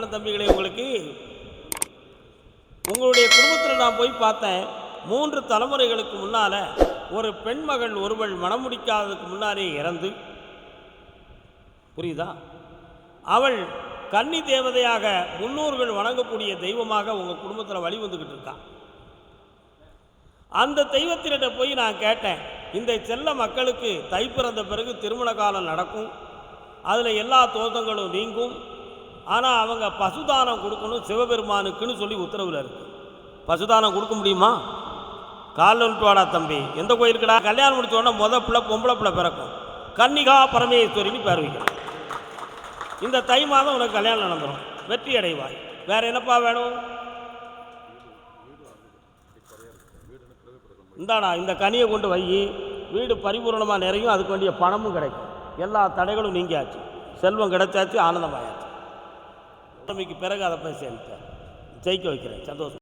அன்பான தம்பிகளே உங்களுக்கு உங்களுடைய குடும்பத்தில் நான் போய் பார்த்தேன். மூன்று தலைமுறைகளுக்கு முன்னால் ஒரு பெண்மகள் ஒருவள் மனம் முடிக்காததுக்கு முன்னாலே இறந்து. புரியுதா? அவள் கன்னி தேவதையாக முன்னோர்கள் வணங்கக்கூடிய தெய்வமாக உங்கள் குடும்பத்தில் வழி வந்துக்கிட்டு இருக்கான் அந்த தெய்வத்தினிட்ட போய் நான் கேட்டேன் இந்த செல்ல மக்களுக்கு தை பிறந்த பிறகு திருமண காலம் நடக்கும். அதில் எல்லா தோஷங்களும் நீங்கும். ஆனால் அவங்க பசுதானம் கொடுக்கணும் சிவபெருமானுக்குன்னு சொல்லி உத்தரவில் இருக்கு. பசுதானம் கொடுக்க முடியுமா? காலில் விட்டுவாடா தம்பி. எந்த கோயிலுக்குடா கல்யாணம் முடிச்ச முத பிள்ளை பொம்பளை பிள்ளை பிறக்கும். கன்னிகா பரமேஸ்வரின்னு பேர் வைக்கணும் இந்த தை மாதம் உனக்கு கல்யாணம் நடந்துடும் வெற்றி அடைவாய். வேற என்னப்பா வேணும்? இந்தாடா இந்த கனியை கொண்டு வை. வீடு பரிபூரணமாக நிறையும் அதுக்கு வேண்டிய பணமும் கிடைக்கும். எல்லா தடைகளும் நீங்கியாச்சு. செல்வம் கிடைச்சாச்சு ஆனந்தமாயாச்சு. பிறகு அதை போய் சேர்ந்துட்டேன். ஜெயிக்க வைக்கிறேன். சந்தோஷம்.